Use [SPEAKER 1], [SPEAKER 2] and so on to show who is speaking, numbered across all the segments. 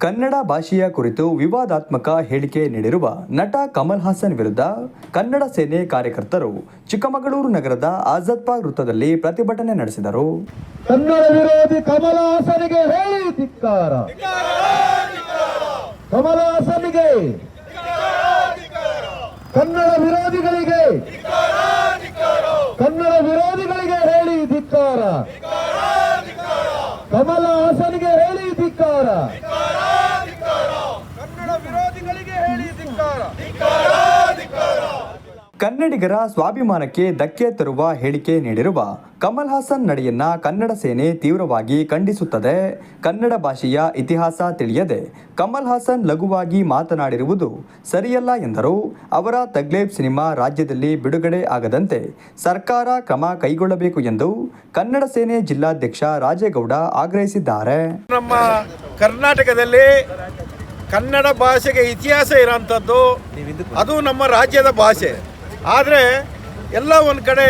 [SPEAKER 1] ಕನ್ನಡ ಭಾಷೆಯ ಕುರಿತು ವಿವಾದಾತ್ಮಕ ಹೇಳಿಕೆ ನೀಡಿರುವ ನಟ ಕಮಲ್ ಹಾಸನ್ ವಿರುದ್ಧ ಕನ್ನಡ ಸೇನೆ ಕಾರ್ಯಕರ್ತರು ಚಿಕ್ಕಮಗಳೂರು ನಗರದ ಆಜಾದ್ ಪಾರ್ಕ್ ವೃತ್ತದಲ್ಲಿ ಪ್ರತಿಭಟನೆ ನಡೆಸಿದರು.
[SPEAKER 2] ಕನ್ನಡ ವಿರೋಧಿ ಕಮಲಹಾಸನಿಗೆ ಹೇಳಿ ಧಿಕ್ಕಾರ. ಕಮಲಹಾಸನಿಗೆ ಕನ್ನಡ ವಿರೋಧಿಗಳಿಗೆ ಕನ್ನಡ ವಿರೋಧಿಗಳಿಗೆ ಹೇಳಿ ಧಿಕ್ಕಾರ ಕಮಲಹಾಸನಿಗೆ ಹೇಳಿ ಧಿಕ್ಕಾರ
[SPEAKER 3] ಕನ್ನಡ ವಿರೋಧಿಗಳಿಗೆ ಹೇಳಿ ಧಿಕ್ಕಾರ
[SPEAKER 1] ಕನ್ನಡಿಗರ ಸ್ವಾಭಿಮಾನಕ್ಕೆ ಧಕ್ಕೆ ತರುವ ಹೇಳಿಕೆ ನೀಡಿರುವ ಕಮಲ್ ಹಾಸನ್ ನಡೆಯನ್ನ ಕನ್ನಡ ಸೇನೆ ತೀವ್ರವಾಗಿ ಖಂಡಿಸುತ್ತದೆ. ಕನ್ನಡ ಭಾಷೆಯ ಇತಿಹಾಸ ತಿಳಿಯದೆ ಕಮಲ್ ಹಾಸನ್ ಲಘುವಾಗಿ ಮಾತನಾಡಿರುವುದು ಸರಿಯಲ್ಲ ಎಂದರು. ಅವರ ತಗ್ಲೇಬ್ ಸಿನಿಮಾ ರಾಜ್ಯದಲ್ಲಿ ಬಿಡುಗಡೆ ಆಗದಂತೆ ಸರ್ಕಾರ ಕ್ರಮ ಕೈಗೊಳ್ಳಬೇಕು ಎಂದು ಕನ್ನಡ ಸೇನೆ ಜಿಲ್ಲಾಧ್ಯಕ್ಷ ರಾಜೇಗೌಡ ಆಗ್ರಹಿಸಿದ್ದಾರೆ.
[SPEAKER 3] ನಮ್ಮ ಕರ್ನಾಟಕದಲ್ಲಿ ಕನ್ನಡ ಭಾಷೆಗೆ ಇತಿಹಾಸ ಇರೋಂಥದ್ದು ಅದು ನಮ್ಮ ರಾಜ್ಯದ ಭಾಷೆ. ಆದರೆ ಎಲ್ಲ ಒಂದು ಕಡೆ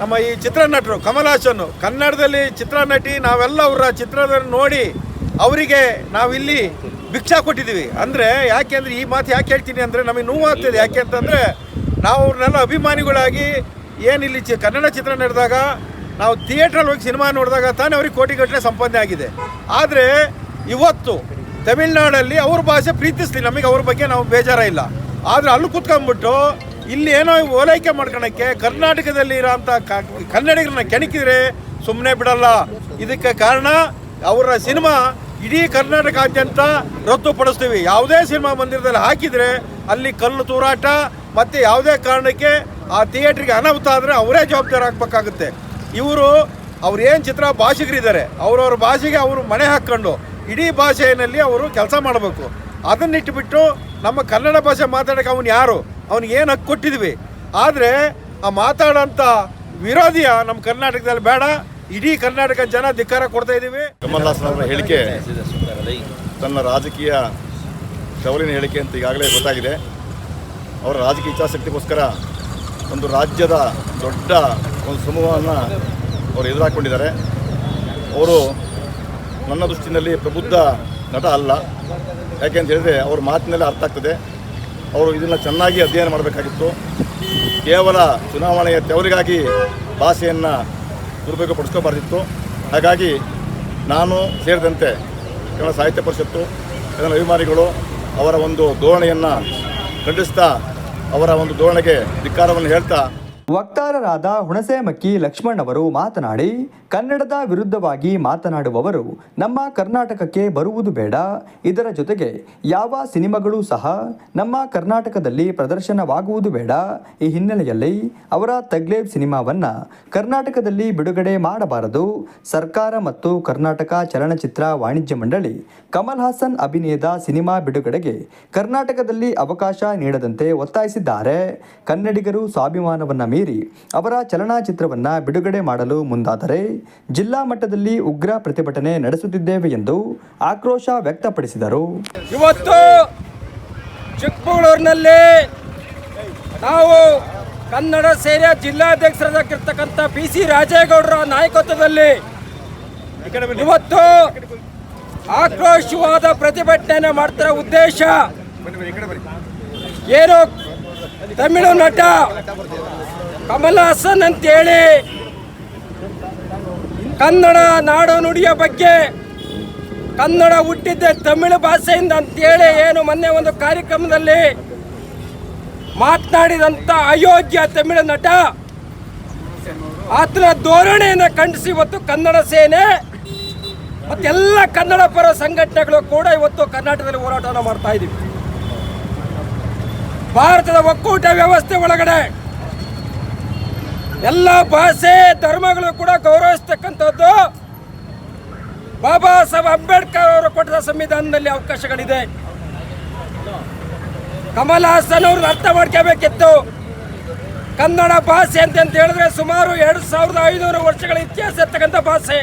[SPEAKER 3] ನಮ್ಮ ಈ ಚಿತ್ರನಟರು ಕಮಲ್ ಹಾಸನ್ನು ಕನ್ನಡದಲ್ಲಿ ಚಿತ್ರನಟಿ, ನಾವೆಲ್ಲ ಅವರ ಚಿತ್ರದಲ್ಲಿ ನೋಡಿ ಅವರಿಗೆ ನಾವಿಲ್ಲಿ ಭಿಕ್ಷಾ ಕೊಟ್ಟಿದ್ದೀವಿ. ಅಂದರೆ ಯಾಕೆ ಅಂದರೆ ಈ ಮಾತು ಯಾಕೆ ಹೇಳ್ತೀನಿ ಅಂದರೆ ನಮಗೆ ನೋವಾಗ್ತದೆ. ಯಾಕೆ ಅಂತಂದರೆ ನಾವು ಅವ್ರನ್ನೆಲ್ಲ ಅಭಿಮಾನಿಗಳಾಗಿ ಏನಿಲ್ಲಿ ಚಿ ಕನ್ನಡ ಚಿತ್ರ ನಡೆದಾಗ ನಾವು ಥಿಯೇಟ್ರಲ್ಲಿ ಹೋಗಿ ಸಿನಿಮಾ ನೋಡಿದಾಗ ತಾನೇ ಅವ್ರಿಗೆ ಕೋಟಿಗಟ್ಟಲೆ ಸಂಪಾದನೆ ಆಗಿದೆ. ಆದರೆ ಇವತ್ತು ತಮಿಳ್ನಾಡಲ್ಲಿ ಅವ್ರ ಭಾಷೆ ಪ್ರೀತಿಸ್ಲಿ, ನಮಗೆ ಅವ್ರ ಬಗ್ಗೆ ನಾವು ಬೇಜಾರ ಇಲ್ಲ ಆದರೆ ಅಲ್ಲಿ ಕುತ್ಕೊಂಡ್ಬಿಟ್ಟು ಇಲ್ಲಿ ಏನೋ ಓಲೈಕೆ ಮಾಡ್ಕೊಳಕ್ಕೆ ಕರ್ನಾಟಕದಲ್ಲಿ ಇರೋಂಥ ಕನ್ನಡಿಗರನ್ನ ಕೆಣಕಿದ್ರೆ ಸುಮ್ಮನೆ ಬಿಡಲ್ಲ. ಇದಕ್ಕೆ ಕಾರಣ ಅವರ ಸಿನಿಮಾ ಇಡೀ ಕರ್ನಾಟಕಾದ್ಯಂತ ರದ್ದುಪಡಿಸ್ತೀವಿ. ಯಾವುದೇ ಸಿನಿಮಾ ಮಂದಿರದಲ್ಲಿ ಹಾಕಿದರೆ ಅಲ್ಲಿ ಕಲ್ಲು ತೂರಾಟ ಮತ್ತು ಯಾವುದೇ ಕಾರಣಕ್ಕೆ ಆ ಥಿಯೇಟ್ರಿಗೆ ಅನಾಹುತ ಆದರೆ ಅವರೇ ಜವಾಬ್ದಾರಿ ಆಗಬೇಕಾಗುತ್ತೆ ಇವರು ಅವ್ರು ಏನು ಚಿತ್ರ ಭಾಷಿಗರಿದ್ದಾರೆ, ಅವರವ್ರ ಭಾಷೆಗೆ ಅವರು ಮನೆ ಹಾಕ್ಕೊಂಡು ಇಡೀ ಭಾಷೆಯಲ್ಲಿ ಅವರು ಕೆಲಸ ಮಾಡಬೇಕು. ಅದನ್ನಿಟ್ಟುಬಿಟ್ಟು ನಮ್ಮ ಕನ್ನಡ ಭಾಷೆ ಮಾತಾಡೋಕೆ ಅವನು ಯಾರು? ಅವ್ನಿಗೆ ಏನು ಹಕ್ಕು ಕೊಟ್ಟಿದ್ವಿ? ಆದರೆ ಆ ಮಾತಾಡೋಂಥ ವಿರೋಧಿಯ ನಮ್ಮ ಕರ್ನಾಟಕದಲ್ಲಿ ಬೇಡ. ಇಡೀ ಕರ್ನಾಟಕ ಜನ ಧಿಕ್ಕಾರ ಕೊಡ್ತಾ ಇದ್ದೀವಿ
[SPEAKER 4] ಕಮಲ್ ಹಾಸನ್ ಅವರ ಹೇಳಿಕೆ ತನ್ನ ರಾಜಕೀಯ ಶೌಲಿನ ಹೇಳಿಕೆ ಅಂತ ಈಗಾಗಲೇ ಗೊತ್ತಾಗಿದೆ. ಅವರ ರಾಜಕೀಯ ಇಚ್ಛಾಶಕ್ತಿಗೋಸ್ಕರ ಒಂದು ರಾಜ್ಯದ ದೊಡ್ಡ ಒಂದು ಸಮೂಹವನ್ನು ಅವರು ಎದುರಾಕೊಂಡಿದ್ದಾರೆ. ಅವರು ನನ್ನ ದೃಷ್ಟಿನಲ್ಲಿ ಪ್ರಬುದ್ಧ ನಟ ಅಲ್ಲ. ಯಾಕೆ ಅಂತ ಹೇಳಿದ್ರೆ ಅವ್ರ ಮಾತಿನಲ್ಲಿ ಅರ್ಥ ಆಗ್ತದೆ. ಅವರು ಇದನ್ನು ಚೆನ್ನಾಗಿ ಅಧ್ಯಯನ ಮಾಡಬೇಕಾಗಿತ್ತು. ಕೇವಲ ಚುನಾವಣೆಯ ತೆವರಿಗಾಗಿ ಭಾಷೆಯನ್ನು ದುರುಪಯೋಗಪಡಿಸ್ಕೋಬಾರ್ದಿತ್ತು. ಹಾಗಾಗಿ ನಾನು ಸೇರಿದಂತೆ ಕನ್ನಡ ಸಾಹಿತ್ಯ ಪರಿಷತ್ತು ಕನ್ನಡ ಅಭಿಮಾನಿಗಳು ಅವರ ಒಂದು ಧೋರಣೆಯನ್ನು ಖಂಡಿಸ್ತಾ ಅವರ ಒಂದು ಧೋರಣೆಗೆ ಧಿಕ್ಕಾರವನ್ನು ಹೇಳ್ತಾ
[SPEAKER 1] ವಕ್ತಾರರಾದ ಹುಣಸೇಮಕ್ಕಿ ಲಕ್ಷ್ಮಣ್ ಅವರು ಮಾತನಾಡಿ, ಕನ್ನಡದ ವಿರುದ್ಧವಾಗಿ ಮಾತನಾಡುವವರು ನಮ್ಮ ಕರ್ನಾಟಕಕ್ಕೆ ಬರುವುದು ಬೇಡ. ಇದರ ಜೊತೆಗೆ ಯಾವ ಸಿನಿಮಾಗಳು ಸಹ ನಮ್ಮ ಕರ್ನಾಟಕದಲ್ಲಿ ಪ್ರದರ್ಶನವಾಗುವುದು ಬೇಡ. ಈ ಹಿನ್ನೆಲೆಯಲ್ಲಿ ಅವರ ತಗ್ಲೇಬ್ ಸಿನಿಮಾವನ್ನ ಕರ್ನಾಟಕದಲ್ಲಿ ಬಿಡುಗಡೆ ಮಾಡಬಾರದು. ಸರ್ಕಾರ ಮತ್ತು ಕರ್ನಾಟಕ ಚಲನಚಿತ್ರ ವಾಣಿಜ್ಯ ಮಂಡಳಿ, ಕಮಲ್ ಹಾಸನ್ ಅಭಿನಯದ ಸಿನಿಮಾ ಬಿಡುಗಡೆಗೆ ಕರ್ನಾಟಕದಲ್ಲಿ ಅವಕಾಶ ನೀಡದಂತೆ ಒತ್ತಾಯಿಸಿದ್ದಾರೆ. ಕನ್ನಡಿಗರು ಸ್ವಾಭಿಮಾನವನ್ನ ಮೀರಿ ಅವರ ಚಲನಚಿತ್ರವನ್ನು ಬಿಡುಗಡೆ ಮಾಡಲು ಮುಂದಾದರೆ ಜಿಲ್ಲಾ ಮಟ್ಟದಲ್ಲಿ ಉಗ್ರ ಪ್ರತಿಭಟನೆ ನಡೆಸುತ್ತಿದ್ದೇವೆ ಎಂದು ಆಕ್ರೋಶ ವ್ಯಕ್ತಪಡಿಸಿದರು.
[SPEAKER 5] ಇವತ್ತು ಚಿಕ್ಕಮಗಳೂರಿನಲ್ಲಿ ನಾವು ಕನ್ನಡ ಸೇನೆಯ ಜಿಲ್ಲಾಧ್ಯಕ್ಷರಾಗಿರ್ತಕ್ಕಂಥ ಪಿ ಸಿ ರಾಜೇಗೌಡರ ನಾಯಕತ್ವದಲ್ಲಿ ಇವತ್ತು ಆಕ್ರೋಶವಾದ ಪ್ರತಿಭಟನೆ ಮಾಡ್ತಿರೋ ಉದ್ದೇಶ ಏನು? ತಮಿಳು ನಟ ಕಮಲ್ ಹಾಸನ್ ಅಂತೇಳಿ ಕನ್ನಡ ನಾಡು ನುಡಿಯ ಬಗ್ಗೆ ಕನ್ನಡ ಹುಟ್ಟಿದ್ದೆ ತಮಿಳು ಭಾಷೆಯಿಂದ ಅಂತೇಳಿ ಏನು ಮೊನ್ನೆ ಒಂದು ಕಾರ್ಯಕ್ರಮದಲ್ಲಿ ಮಾತನಾಡಿದಂಥ ಅಯೋಗ್ಯ ತಮಿಳು ನಟ. ಆತನ ಧೋರಣೆಯನ್ನು ಖಂಡಿಸಿ ಇವತ್ತು ಕನ್ನಡ ಸೇನೆ ಮತ್ತೆಲ್ಲ ಕನ್ನಡ ಪರ ಸಂಘಟನೆಗಳು ಕೂಡ ಇವತ್ತು ಕರ್ನಾಟಕದಲ್ಲಿ ಹೋರಾಟವನ್ನು ಮಾಡ್ತಾ ಇದ್ದೀವಿ. ಭಾರತದ ಒಕ್ಕೂಟ ವ್ಯವಸ್ಥೆ ಒಳಗಡೆ ಎಲ್ಲ ಭಾಷೆ ಧರ್ಮಗಳು ಕೂಡ ಗೌರವಿಸ್ತಕ್ಕಂಥದ್ದು. ಬಾಬಾ ಸಾಹೇಬ್ ಅಂಬೇಡ್ಕರ್ ಅವರು ಕೊಟ್ಟ ಸಂವಿಧಾನದಲ್ಲಿ ಅವಕಾಶಗಳಿದೆ. ಕಮಲ್ ಹಾಸನ್ ಅವ್ರನ್ನ ಅರ್ಥ ಮಾಡ್ಕೋಬೇಕಿತ್ತು. ಕನ್ನಡ ಭಾಷೆ ಅಂತ ಹೇಳಿದ್ರೆ ಸುಮಾರು ಎರಡು ಸಾವಿರದ ಐನೂರು ವರ್ಷಗಳ ಇತಿಹಾಸ ಇರ್ತಕ್ಕಂಥ ಭಾಷೆ.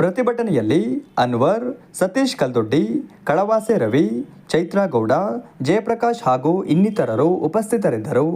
[SPEAKER 1] ಪ್ರತಿಭಟನೆಯಲ್ಲಿ ಅನ್ವರ್, ಸತೀಶ್ ಕಲ್ದೊಡ್ಡಿ, ಕಳವಾಸೆ ರವಿ, ಚೈತ್ರಾ ಗೌಡ, ಜಯಪ್ರಕಾಶ್ ಹಾಗೂ ಇನ್ನಿತರರು ಉಪಸ್ಥಿತರಿದ್ದರು.